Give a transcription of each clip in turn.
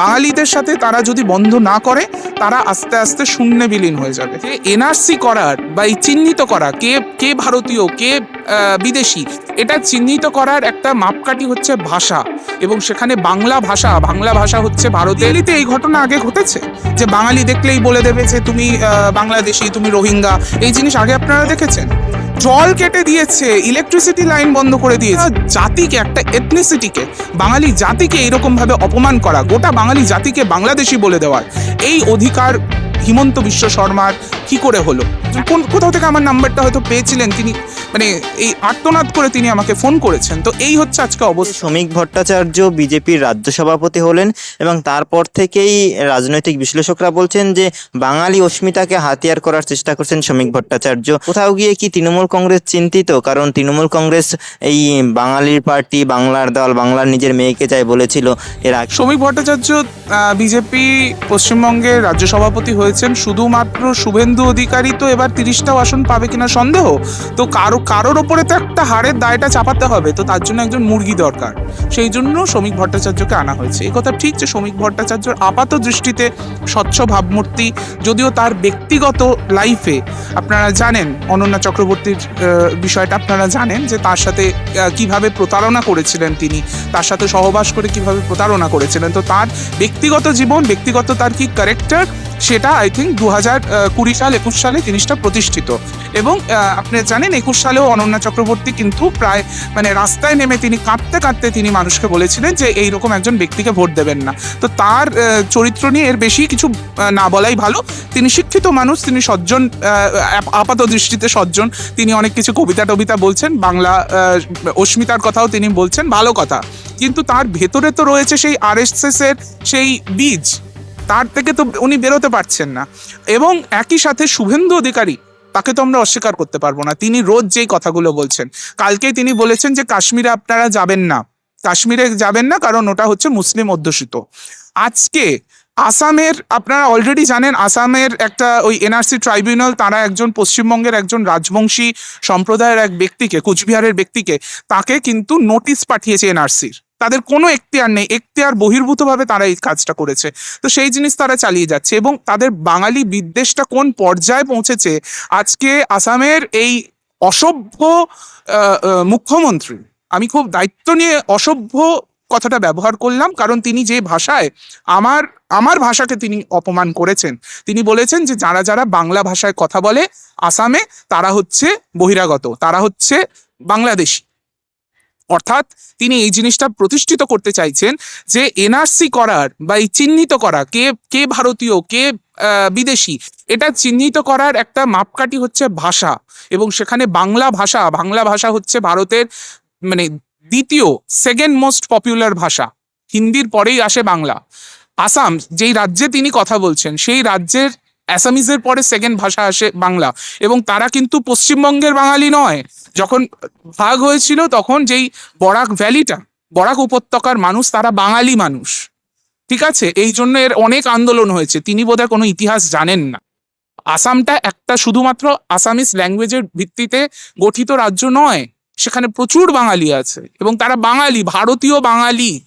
বাঙালিদের সাথে তারা যদি বন্ধ না করে, তারা আস্তে আস্তে শূন্যে বিলীন হয়ে যাবে। যে এনআরসি করার বা এই চিহ্নিত করা, কে কে ভারতীয়, কে বিদেশি, এটা চিহ্নিত করার একটা মাপকাঠি হচ্ছে ভাষা। এবং সেখানে বাংলা ভাষা বাংলা ভাষা হচ্ছে ভারতে দিল্লিতে এই ঘটনা আগে ঘটেছে? যে বাঙালি দেখলেই বলে দেবে যে তুমি বাংলাদেশি, তুমি রোহিঙ্গা, এই জিনিস আগে আপনারা দেখেছেন? জল কেটে দিয়েছে ইলেকট্রিসিটি লাইন বন্ধ করে দিয়েছে। জাতিকে, একটা এথনিসিটিকে বাঙালি জাতিকে এরকমভাবে অপমান করা, গোটা বাঙালি জাতিকে বাংলাদেশি বলে দেওয়ার, এই অধিকার হিমন্ত বিশ্ব শর্মার কি করে হলো? কোন কোথাও থেকে আমার নাম্বারটা হয়তো পেয়েছিলেন তিনি মানে এই আর্তনাদ করে তিনি আমাকে ফোন করেছেন। তো এই হচ্ছে আজকে অবস্থা। শ্রমিক ভট্টাচার্য বিজেপির রাজ্য সভাপতি হলেন এবং তারপর থেকেই রাজনৈতিক বিশ্লেষকরা বলছেন যে বাঙালি অস্মিতাকে হাতিয়ার করার চেষ্টা করছেন শ্রমিক ভট্টাচার্য। কোথাও গিয়ে কি তৃণমূল কংগ্রেস চিন্তিত? কারণ তৃণমূল কংগ্রেস এই বাঙালির পার্টি বাংলার দল বাংলার নিজের মেয়েকে চাই বলেছিল এর আগে। শ্রমিক ভট্টাচার্য বিজেপি পশ্চিমবঙ্গের রাজ্য সভাপতি হয়েছেন। শুধুমাত্র শুভেন্দু অধিকারী তো এবার তিরিশটাও আসন পাবে কিনা সন্দেহ? তো কারও, কারোর ওপরে তো একটা হারের দায়টা চাপাতে হবে। তো তার জন্য একজন মুরগি দরকার। সেই জন্য শ্রমিক ভট্টাচার্যকে আনা হয়েছে। কথা ঠিক যে শ্রমিক ভট্টাচার্যর আপাত দৃষ্টিতে স্বচ্ছ ভাবমূর্তি, যদিও তার ব্যক্তিগত লাইফে আপনারা জানেন, অনন্যা চক্রবর্তীর বিষয়টা আপনারা জানেন যে তার সাথে কীভাবে প্রতারণা করেছিলেন তিনি, তার সাথে সহবাস করে কীভাবে প্রতারণা করেছিলেন। তো তার ব্যক্তিগত জীবন, ব্যক্তিগত তার কি ক্যারেক্টার সেটা আই থিঙ্ক দু হাজার কুড়ি সাল, একুশ সালে জিনিসটা প্রতিষ্ঠিত। এবং আপনি জানেন একুশ সালেও অনন্যা চক্রবর্তী কিন্তু প্রায় মানে রাস্তায় নেমে তিনি কাঁদতে কাঁদতে তিনি মানুষকে বলেছিলেন যে এইরকম একজন ব্যক্তিকে ভোট দেবেন না। তো তার চরিত্র নিয়ে এর বেশি কিছু না বলাই ভালো। তিনি শিক্ষিত মানুষ, তিনি সজ্জন আপাত দৃষ্টিতে সজ্জন। তিনি অনেক কিছু কবিতা টবিতা বলছেন, বাংলা অস্মিতার কথাও তিনি বলছেন, ভালো কথা। কিন্তু তার ভেতরে তো রয়েছে সেই আরএসএস এর সেই বীজ। তার থেকে তো উনি বেরোতে পারছেন না। এবং একই সাথে শুভেন্দু অধিকারী, তাকে তো আমরা অস্বীকার করতে পারব না। তিনি রোজ যেই কথাগুলো বলছেন, কালকে তিনি বলেছেন যে কাশ্মীরে আপনারা যাবেন না। কাশ্মীরে যাবেন না কারণ ওটা হচ্ছে মুসলিম অধ্যুষিত। আজকে আসামের, আপনারা অলরেডি জানেন, আসামের একটা ওই এনআরসি ট্রাইব্যুনাল তারা একজন পশ্চিমবঙ্গের একজন রাজবংশী সম্প্রদায়ের এক ব্যক্তিকে, কুচবিহারের ব্যক্তিকে, তাকে কিন্তু নোটিশ পাঠিয়েছে এনআরসির তাদের কোনো এখতিয়ার নেই। এখতিয়ার বহির্ভূতভাবে তারা এই কাজটা করেছে। তো সেই জিনিস তারা চালিয়ে যাচ্ছে এবং তাদের বাঙালি বিদ্বেষটা কোন পর্যায়ে পৌঁছেছে? আজকে আসামের এই অসভ্য মুখ্যমন্ত্রী, আমি খুব দায়িত্ব নিয়ে অসভ্য কথাটা ব্যবহার করলাম কারণ তিনি যে ভাষায় আমার আমার ভাষাকে তিনি অপমান করেছেন। তিনি বলেছেন যে যারা যারা বাংলা ভাষায় কথা বলে আসামে তারা হচ্ছে বহিরাগত, তারা হচ্ছে বাংলাদেশি। অর্থাৎ তিনি এই জিনিসটা প্রতিষ্ঠিত করতে চাইছেন যে এনআরসি করার বা এই চিহ্নিত করা, কে কে ভারতীয়, কে বিদেশি, এটা চিহ্নিত করার একটা মাপকাঠি হচ্ছে ভাষা। এবং সেখানে বাংলা ভাষা বাংলা ভাষা হচ্ছে ভারতের মানে দ্বিতীয় সেকেন্ড মোস্ট পপুলার ভাষা। হিন্দির পরেই আসে বাংলা। আসাম, যেই রাজ্যে তিনি কথা বলছেন, সেই রাজ্যের অ্যাসামিজের পরে সেকেন্ড ভাষা আসে বাংলা। এবং তারা কিন্তু পশ্চিমবঙ্গের বাঙালি নয়। যখন ভাগ হয়েছিল তখন যেই বরাক ভ্যালিটা, বরাক উপত্যকার মানুষ, তারা বাঙালি মানুষ। ঠিক আছে? এই জন্য এর অনেক আন্দোলন হয়েছে। তিনি বোধহয় কোনো ইতিহাস জানেন না। আসামটা একটা শুধুমাত্র আসামিস ল্যাঙ্গুয়েজের ভিত্তিতে গঠিত রাজ্য নয়। সেখানে প্রচুর বাঙালি আছে। এবং তারা বাঙালি, ভারতীয় বাঙালি।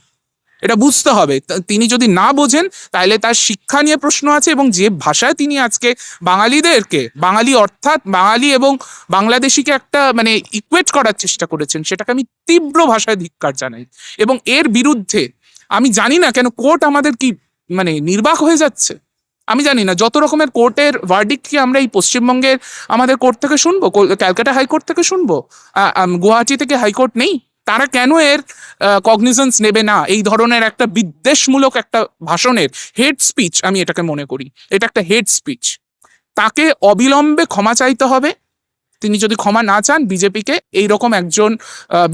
এটা বুঝতে হবে। তিনি যদি না বোঝেন তাহলে তার শিক্ষা নিয়ে প্রশ্ন আছে এবং যে ভাষায় তিনি আজকে বাঙালিদেরকে, বাঙালি অর্থাৎ বাঙালি এবং বাংলাদেশিকে একটা মানে ইকুয়েট করার চেষ্টা করেছেন, সেটাকে আমি তীব্র ভাষায় ধিক্কার জানাই। এবং এর বিরুদ্ধে আমি জানি না কেন কোর্ট আমাদের কি মানে নির্বাক হয়ে যাচ্ছে? আমি জানি না, যত রকমের কোর্টের ভার্ডিক্ট কি আমরা এই পশ্চিমবঙ্গের আমাদের কোর্ট থেকে শুনব? ক্যালকাটা হাইকোর্ট থেকে শুনব? গুয়াহাটি থেকে হাইকোর্ট নেই? তারা কেন এর কগনিজেন্স নেবে না? এই ধরনের একটা বিদ্বেষমূলক একটা ভাষণের হেড স্পিচ আমি এটাকে মনে করি। এটা একটা হেড স্পিচ তাকে অবিলম্বে ক্ষমা চাইতে হবে। তিনি যদি ক্ষমা না চান বিজেপিকে এইরকম একজন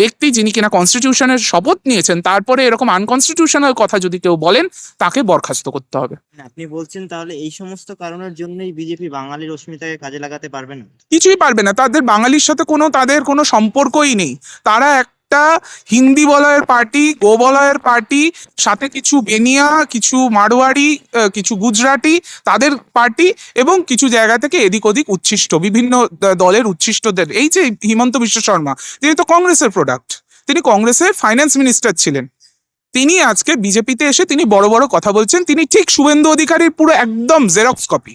ব্যক্তি যিনি কিনা কনস্টিটিউশনের শপথ নিয়েছেন তারপরে এরকম আনকনস্টিটিউশনাল কথা যদি কেউ বলেন তাকে বরখাস্ত করতে হবে। আপনি বলছেন তাহলে এই সমস্ত কারণের জন্যই বিজেপি বাঙালির অস্মিতাকে কাজে লাগাতে পারবে না? কিছুই পারবে না। তাদের বাঙালির সাথে কোনো তাদের কোনো সম্পর্কই নেই। তারা একটা হিন্দি বলয়ের পার্টি, গো বলয়ের পার্টি, সাথে কিছু বেনিয়া, কিছু মারোয়াড়ি কিছু গুজরাটি তাদের পার্টি এবং কিছু জায়গা থেকে এদিক ওদিক উচ্ছিষ্ট, বিভিন্ন দলের উচ্ছিষ্টদের। এই যে হিমন্ত বিশ্ব শর্মা, তিনি তো কংগ্রেসের প্রোডাক্ট তিনি কংগ্রেসের ফাইন্যান্স মিনিস্টার ছিলেন। তিনি আজকে বিজেপিতে এসে তিনি বড় বড় কথা বলছেন। তিনি ঠিক শুভেন্দু অধিকারীর পুরো একদম জেরক্স কপি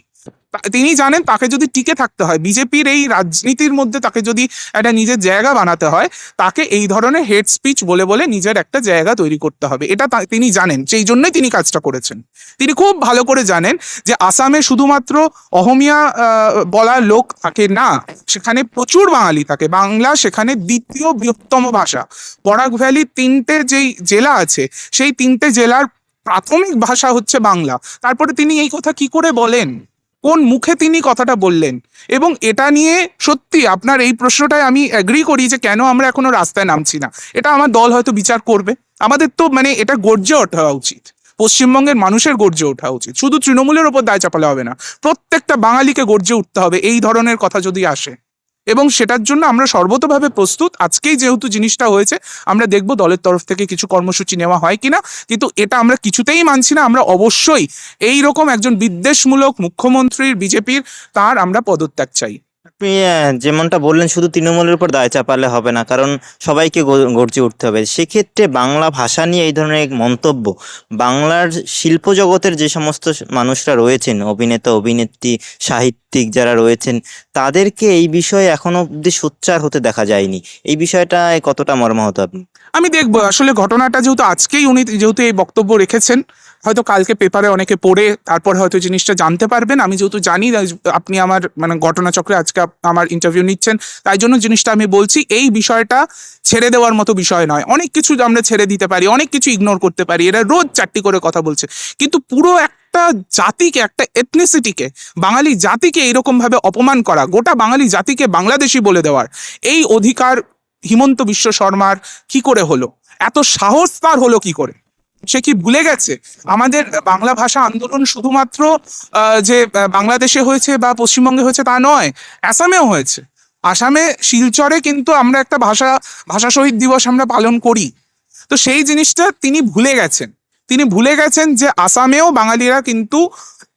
তিনি জানেন তাকে যদি টিকে থাকতে হয়, বিজেপির এই রাজনীতির মধ্যে তাকে যদি একটা নিজের জায়গা বানাতে হয়, তাকে এই ধরনের হেড স্পিচ বলে বলে নিজের একটা জায়গা তৈরি করতে হবে। এটা তিনি জানেন, সেই জন্যই তিনি কাজটা করেছেন। তিনি খুব ভালো করে জানেন যে আসামে শুধুমাত্র অহমিয়া বলা লোক থাকে না, সেখানে প্রচুর বাঙালি থাকে। বাংলা সেখানে দ্বিতীয় বৃহত্তম ভাষা। বরাক ভ্যালি তিনটে যেই জেলা আছে, সেই তিনটে জেলার প্রাথমিক ভাষা হচ্ছে বাংলা। তারপরে তিনি এই কথা কি করে বলেন? কোন মুখে তিনি কথাটা বললেন? এবং এটা নিয়ে সত্যি আপনার এই প্রশ্নটায় আমি অ্যাগ্রি করি যে কেন আমরা এখনও রাস্তায় নামছি না। এটা আমার দল হয়তো বিচার করবে। আমাদের তো মানে এটা গর্জে ওঠা উচিত। পশ্চিমবঙ্গের মানুষের গর্জে ওঠা উচিত। শুধু তৃণমূলের ওপর দায় চাপালে হবে না। প্রত্যেকটা বাঙালিকে গর্জে উঠতে হবে। এই ধরনের কথা যদি আসে এবং সেটার জন্য আমরা সর্বতভাবে প্রস্তুত। আজকেই যেহেতু জিনিসটা হয়েছে, আমরা দেখব দলের তরফ থেকে কিছু কর্মসূচি নেওয়া হয় কিনা। কিন্তু এটা আমরা কিছুতেই মানছি না, আমরা অবশ্যই এই রকম একজন বিদ্বেষমূলক মুখ্যমন্ত্রীর, বিজেপির, তার আমরা পদত্যাগ চাই। আপনি যেমনটা বললেন, শুধু তৃণমূলের উপর দায় চাপালে হবে না, কারণ সবাইকে গর্জে উঠতে হবে। সেক্ষেত্রে বাংলা ভাষা নিয়ে এই ধরনের এক মন্তব্য, বাংলার শিল্প জগতের যে সমস্ত মানুষরা রয়েছেন, অভিনেতা, অভিনেত্রী, সাহিত্যিক যারা রয়েছেন, তাদেরকে এই বিষয়ে এখনও অব্দি সোচ্চার হতে দেখা যায়নি। এই বিষয়টা কতটা মর্মাহত আপনি? আমি দেখব, আসলে ঘটনাটা যেহেতু আজকেই উনি, যেহেতু এই বক্তব্য রেখেছেন হয়তো কালকে পেপারে অনেকে পড়ে তারপর হয়তো জিনিসটা জানতে পারবেন। আমি যেহেতু জানি আপনি আমার মানে ঘটনাচক্রে আজকে আমার ইন্টারভিউ নিচ্ছেন, তাই জন্য জিনিসটা আমি বলছি, এই বিষয়টা ছেড়ে দেওয়ার মতো বিষয় নয়। অনেক কিছু আমরা ছেড়ে দিতে পারি, অনেক কিছু ইগনোর করতে পারি, এরা রোজ চারটি করে কথা বলছে। কিন্তু পুরো একটা জাতিকে, একটা এথনিসিটিকে বাঙালি জাতিকে এরকম ভাবে অপমান করা, গোটা বাঙালি জাতিকে বাংলাদেশি বলে দেওয়ার, এই অধিকার হিমন্ত বিশ্ব শর্মার কি করে হলো? এত সাহস তার হলো কি করে? সে কি ভুলে গেছে? আমাদের বাংলা ভাষা আন্দোলন শুধুমাত্র যে বাংলাদেশে হয়েছে বা পশ্চিমবঙ্গে হয়েছে তা নয়, আসামেও হয়েছে। আসামে শিলচরে কিন্তু আমরা একটা ভাষা ভাষা শহীদ দিবস আমরা পালন করি। তো সেই জিনিসটা তিনি ভুলে গেছেন। তিনি ভুলে গেছেন যে আসামেও বাঙালিরা কিন্তু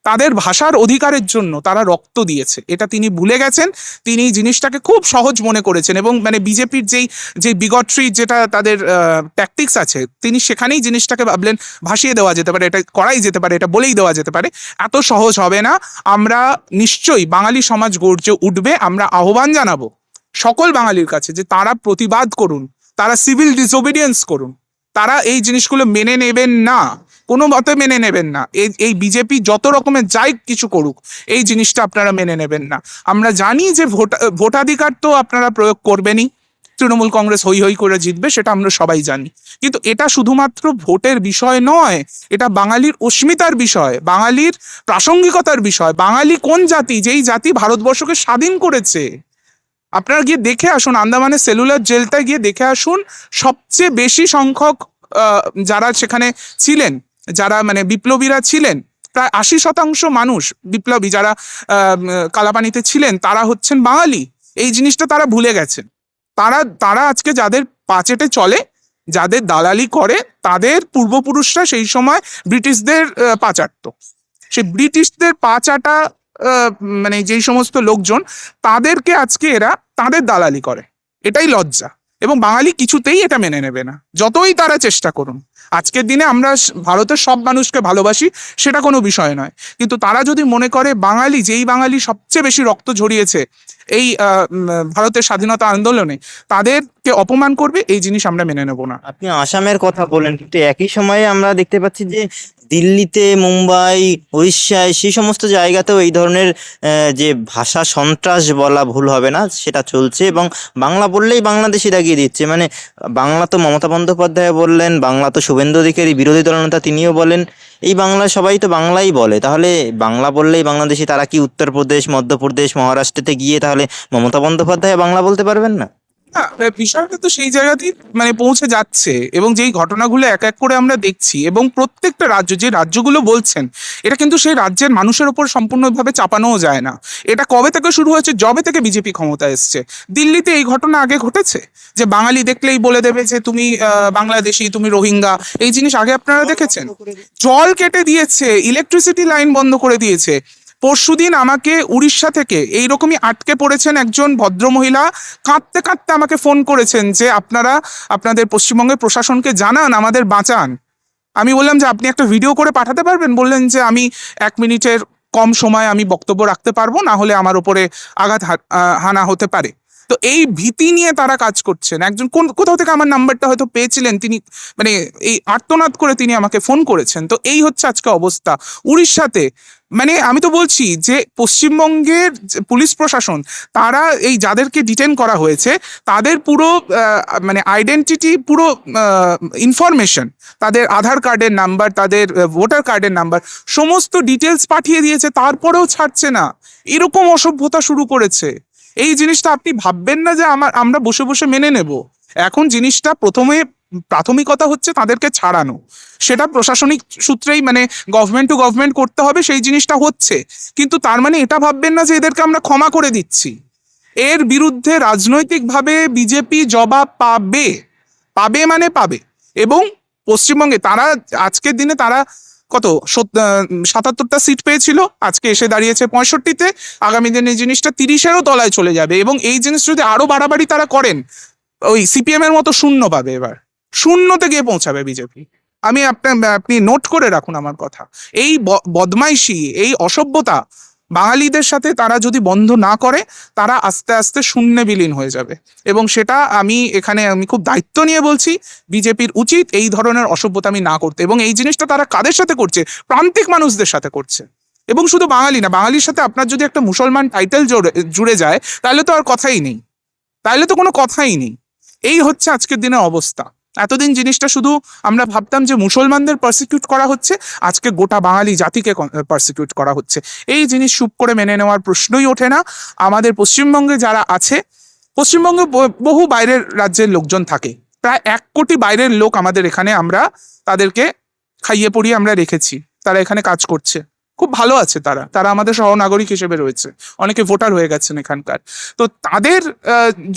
তাদের ভাষার অধিকারের জন্য তারা রক্ত দিয়েছে। এটা তিনি ভুলে গেছেন, তিনি এই জিনিসটাকে খুব সহজ মনে করেছেন এবং মানে বিজেপির যেই যে বিগট্রি যেটা তাদের ট্যাকটিক্স আছে, তিনি সেখানেই জিনিসটাকে ভাবলেন ভাসিয়ে দেওয়া যেতে পারে, এটা করাই যেতে পারে, এটা বলেই দেওয়া যেতে পারে। এত সহজ হবে না, আমরা নিশ্চয়ই বাঙালি সমাজ গর্জে উঠবে, আমরা আহ্বান জানাব সকল বাঙালির কাছে যে তারা প্রতিবাদ করুন, তারা সিভিল ডিসোবিডিয়েন্স করুন, তারা এই জিনিসগুলো মেনে নেবেন না। কোনো মতে মেনে নেবেন না। এই এই বিজেপি যত রকমের যাই কিছু করুক, এই জিনিসটা আপনারা মেনে নেবেন না। আমরা জানি যে ভোট, ভোটাধিকার তো আপনারা প্রয়োগ করবেনই। তৃণমূল কংগ্রেস হই হই করে জিতবে, সেটা আমরা সবাই জানি। কিন্তু এটা শুধুমাত্র ভোটের বিষয় নয়, এটা বাঙালির অস্মিতার বিষয়, বাঙালির প্রাসঙ্গিকতার বিষয়। বাঙালি কোন জাতি? যেই জাতি ভারতবর্ষকে স্বাধীন করেছে। আপনারা গিয়ে দেখে আসুন, আন্দামানের সেলুলার জেলটায় গিয়ে দেখে আসুন, সবচেয়ে বেশি সংখ্যক যারা সেখানে ছিলেন যারা মানে বিপ্লবীরা ছিলেন প্রায় আশি শতাংশ মানুষ বিপ্লবী যারা কালাপানিতে ছিলেন তারা হচ্ছেন বাঙালি। এই জিনিসটা তারা ভুলে গেছেন। তারা তারা আজকে যাদের পাচেটে চলে যাদের দালালি করে তাদের পূর্বপুরুষরা সেই সময় ব্রিটিশদের আহ, পা চাটতো সেই ব্রিটিশদের পা চাটা মানে যেই সমস্ত লোকজন তাদেরকে আজকে এরা তাদের দালালি করে। এটাই লজ্জা। এবং বাঙালি কিছুতেই এটা মেনে নেবে না। যতই তারা চেষ্টা করুন। আজকের দিনে আমরা ভারতের সব মানুষকে ভালোবাসি, সেটা কোনো বিষয় নয়। কিন্তু তারা যদি মনে করে বাঙালি, যেই বাঙালি সবচেয়ে বেশি রক্ত ঝরিয়েছে এই ভারতের স্বাধীনতা আন্দোলনে, তাদেরকে অপমান করবে, এই জিনিস আমরা মেনে নেব না। আপনি আসামের কথা বলেন, কিন্তু একই সময়ে আমরা দেখতে পাচ্ছি যে দিল্লিতে, মুম্বাই, উড়িষ্যায়, সেই সমস্ত জায়গাতেও এই ধরনের যে ভাষা সন্ত্রাস বলা ভুল হবে না, সেটা চলছে এবং বাংলা বললেই বাংলাদেশি দাগিয়ে দিচ্ছে। মানে বাংলা তো মমতা বন্দ্যোপাধ্যায় বললেন, বাংলা তো শুভেন্দু অধিকারী, বিরোধী দলনেতা তিনিও বলেন। এই বাংলা সবাই তো বাংলাই বলে। তাহলে বাংলা বললেই বাংলাদেশি তারা কি উত্তরপ্রদেশ, মধ্যপ্রদেশ, মহারাষ্ট্রতে গিয়ে তাহলে মমতা বন্দ্যোপাধ্যায় বাংলা বলতে পারবেন না? না, বিষয়টা তো সেই জায়গাতেই মানে পৌঁছে যাচ্ছে এবং যেই ঘটনাগুলো এক এক করে আমরা দেখছি এবং প্রত্যেকটা রাজ্য, যে রাজ্যগুলো বলছেন, এটা কিন্তু সেই রাজ্যের মানুষের ওপর সম্পূর্ণভাবে চাপানোও যায় না। এটা কবে থেকে শুরু হয়েছে জবে থেকে বিজেপি ক্ষমতা এসছে? দিল্লিতে এই ঘটনা আগে ঘটেছে? যে বাঙালি দেখলেই বলে দেবে যে তুমি বাংলাদেশি, তুমি রোহিঙ্গা, এই জিনিস আগে আপনারা দেখেছেন? জল কেটে দিয়েছে ইলেকট্রিসিটি লাইন বন্ধ করে দিয়েছে। পরশুদিন আমাকে উড়িষ্যা থেকে এইরকমই আটকে পড়েছেন একজন ভদ্রমহিলা। কাঁদতে কাঁদতে আমাকে ফোন করেছেন যে আপনারা আপনাদের পশ্চিমবঙ্গের প্রশাসনকে জানান, আমাদের বাঁচান। আমি বললাম যে আপনি একটা ভিডিও করে পাঠাতে পারবেন? বললেন যে আমি এক মিনিটের কম সময় আমি বক্তব্য রাখতে পারব, না হলে আমার ওপরে আঘাত হানা হতে পারে। তো এই ভীতি নিয়ে তারা কাজ করছেন। একজন কোন, কোথাও থেকে আমার নাম্বারটা হয়তো পেয়েছিলেন, তিনি মানে এই আর্তনাদ করে তিনি আমাকে ফোন করেছেন। তো এই হচ্ছে আজকে অবস্থা। উড়িষ্যাতে মানে আমি তো বলছি যে পশ্চিমবঙ্গের পুলিশ প্রশাসন, তারা এই যাদেরকে ডিটেন করা হয়েছে, তাদের পুরো মানে আইডেন্টিটি পুরো ইনফরমেশন তাদের আধার কার্ডের নাম্বার, তাদের ভোটার কার্ডের নাম্বার, সমস্ত ডিটেলস পাঠিয়ে দিয়েছে, তারপরেও ছাড়ছে না। এরকম অসভ্যতা শুরু করেছে। এই জিনিসটা আপনি ভাববেন না যে আমার, আমরা বসে বসে মেনে নেব। এখন জিনিসটা প্রথমে প্রাথমিকতা হচ্ছে তাদেরকে ছাড়ানো। সেটা প্রশাসনিক সূত্রেই মানে গভর্নমেন্ট টু গভর্নমেন্ট করতে হবে, সেই জিনিসটা হচ্ছে। কিন্তু তার মানে এটা ভাববেন না যে এদেরকে আমরা ক্ষমা করে দিচ্ছি। এর বিরুদ্ধে রাজনৈতিকভাবে বিজেপি জবাব পাবে। পাবে মানে পাবে। এবং পশ্চিমবঙ্গে তারা, আজকের দিনে তারা কত? সাতাত্তরটা সিট পেয়েছিল। আজকে এসে দাঁড়িয়েছে পঁয়ষট্টিতে। আগামী দিনে এই জিনিসটা তিরিশেরও তলায় চলে যাবে এবং এই জিনিস যদি আরও বাড়াবাড়ি তারা করেন, ওই সিপিএম এর মতো শূন্য পাবে এবার। শূন্যতে গিয়ে পৌঁছাবে বিজেপি আমি আপনার, আপনি নোট করে রাখুন আমার কথা। এই বদমাইশি, এই অসভ্যতা বাঙালিদের সাথে তারা যদি বন্ধ না করে, তারা আস্তে আস্তে শূন্যে বিলীন হয়ে যাবে। এবং সেটা আমি এখানে আমি খুব দায়িত্ব নিয়ে বলছি, বিজেপির উচিত এই ধরনের অসভ্যতা আমি না করতে। এবং এই জিনিসটা তারা কাদের সাথে করছে? প্রান্তিক মানুষদের সাথে করছে। এবং শুধু বাঙালি না, বাঙালির সাথে আপনার যদি একটা মুসলমান টাইটেল জুড়ে জুড়ে যায়, তাহলে তো আর কথাই নেই। তাহলে তো কোনো কথাই নেই। এই হচ্ছে আজকের দিনের অবস্থা। এতদিন জিনিসটা শুধু আমরা ভাবতাম যে মুসলমানদের পারসিকিউট করা হচ্ছে, আজকে গোটা বাঙালি জাতিকে পারসিকিউট করা হচ্ছে। এই জিনিস চুপ করে মেনে নেওয়ার প্রশ্নই ওঠে না। আমাদের পশ্চিমবঙ্গে যারা আছে, পশ্চিমবঙ্গে বহু বাইরের রাজ্যের লোকজন থাকে। প্রায় এক কোটি বাইরের লোক আমাদের এখানে আমরা তাদেরকে খাইয়ে পড়িয়ে আমরা রেখেছি। তারা এখানে কাজ করছে। খুব ভালো আছে তারা। তারা আমাদের সহনাগরিক হিসেবে রয়েছে। অনেকে ভোটার হয়ে গেছেন এখানকার। তো তাদের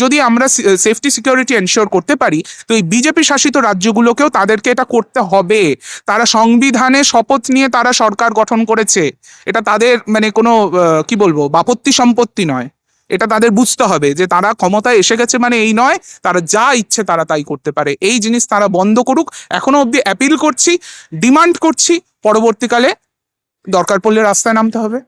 যদি আমরা সেফটি সিকিউরিটি এনশিওর করতে পারি, তো এই বিজেপি শাসিত রাজ্যগুলোকেও তাদেরকে এটা করতে হবে। তারা সংবিধানে শপথ নিয়ে তারা সরকার গঠন করেছে। এটা তাদের মানে কোনো কি বলব, বাপত্তি সম্পত্তি নয়। এটা তাদের বুঝতে হবে যে তারা ক্ষমতায় এসে গেছে মানে এই নয়, তারা যা ইচ্ছে তারা তাই করতে পারে। এই জিনিস তারা বন্ধ করুক। এখনও অবধি অ্যাপিল করছি ডিমান্ড করছি, পরবর্তীকালে দরকার পড়লে রাস্তায় নামতে হবে।